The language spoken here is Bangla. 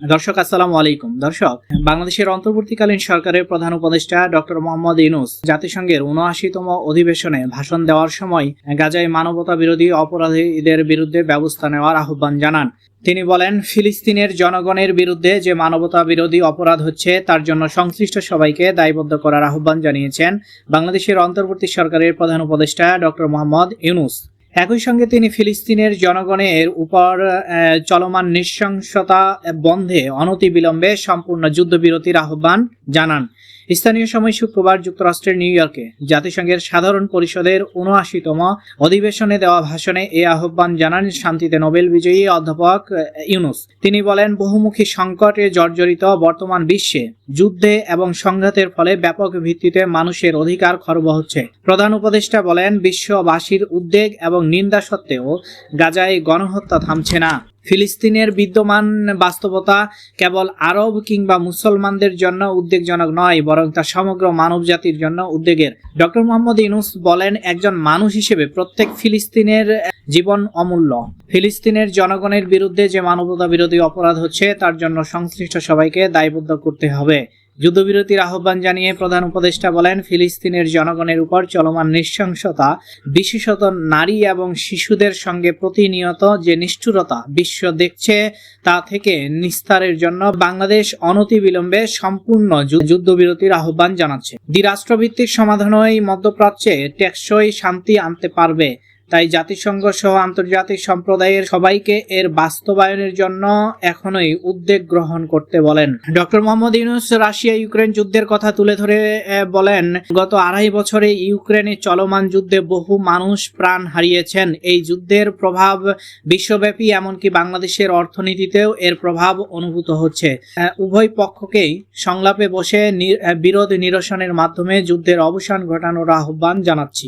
দর্শক, আসসালামু আলাইকুম। দর্শক, বাংলাদেশের অন্তর্বর্তীকালীন সরকারের প্রধান উপদেষ্টা ডক্টর মোহাম্মদ ইউনুস জাতিসংঘের উনআশিতম অধিবেশনে ভাষণ দেওয়ার সময় গাজায় মানবতা বিরোধী অপরাধীদের বিরুদ্ধে ব্যবস্থা নেওয়ার আহ্বান জানান। তিনি বলেন, ফিলিস্তিনের জনগণের বিরুদ্ধে যে মানবতা বিরোধী অপরাধ হচ্ছে, তার জন্য সংশ্লিষ্ট সবাইকে দায়বদ্ধ করার আহ্বান জানিয়েছেন বাংলাদেশের অন্তর্বর্তী সরকারের প্রধান উপদেষ্টা ডক্টর মোহাম্মদ ইউনুস। একই সঙ্গে তিনি ফিলিস্তিনের জনগণের উপর চলমান নৃশংসতা বন্ধে অনতিবিলম্বে সম্পূর্ণ যুদ্ধবিরতির আহ্বান জানান। স্থানীয় সময় শুক্রবার যুক্তরাষ্ট্রের নিউ ইয়র্কে জাতিসংঘের সাধারণ পরিষদের উনআশিতম অধিবেশনে দেওয়া ভাষণে এই আহ্বান জানান শান্তিতে নোবেল বিজয়ী অধ্যাপক ইউনুস। তিনি বলেন, বহুমুখী সংকটে জর্জরিত বর্তমান বিশ্বে যুদ্ধে এবং সংঘাতের ফলে ব্যাপক ভিত্তিতে মানুষের অধিকার খর্ব হচ্ছে। প্রধান উপদেষ্টা বলেন, বিশ্ববাসীর উদ্বেগ এবং নিন্দা সত্ত্বেও গাজায় গণহত্যা থামছে না। ফিলিস্তিনের বিদ্যমান বাস্তবতা কেবল আরব কিংবা মুসলমানদের জন্য উদ্বেগজনক নয়, বরং তা সমগ্র মানব জাতির জন্য উদ্বেগের। ডক্টর মোহাম্মদ ইনুস বলেন, একজন মানুষ হিসেবে প্রত্যেক ফিলিস্তিনের জীবন অমূল্য। ফিলিস্তিনের জনগণের বিরুদ্ধে যে মানবতা বিরোধী অপরাধ হচ্ছে, তার জন্য সংশ্লিষ্ট সবাইকে দায়বদ্ধ করতে হবে। যুদ্ধবিরতির আহ্বান জানিয়ে প্রধান উপদেষ্টা বলেন, ফিলিস্তিনের জনগণের উপর চলমান নৃশংসতা, বিশেষত নারী এবং শিশুদের সঙ্গে প্রতিনিয়ত যে নিষ্ঠুরতা বিশ্ব দেখছে, তা থেকে নিস্তারের জন্য বাংলাদেশ অনতিবিলম্বে সম্পূর্ণ যুদ্ধবিরতির আহ্বান জানাচ্ছে। দ্বিরাষ্ট্রভিত্তিক সমাধানই মধ্যপ্রাচ্যে টেকসই শান্তি আনতে পারবে। তাই জাতিসংঘ সহ আন্তর্জাতিক সম্প্রদায়ের সবাইকে এর বাস্তবায়নের জন্য এখনই উদ্যোগ গ্রহণ করতে বলেন। Doctor Muhammad Yunus Russia Ukraine যুদ্ধের কথা তুলে ধরে বলেন, গত আড়াই বছরে ইউক্রেনে চলমান যুদ্ধে বহু মানুষ প্রাণ হারিয়েছেন। এই যুদ্ধের প্রভাব বিশ্বব্যাপী, এমনকি বাংলাদেশের অর্থনীতিতেও এর প্রভাব অনুভূত হচ্ছে। উভয় পক্ষকেই সংলাপে বসে বিরোধ নিরসনের মাধ্যমে যুদ্ধের অবসান ঘটানোর আহ্বান জানাচ্ছি।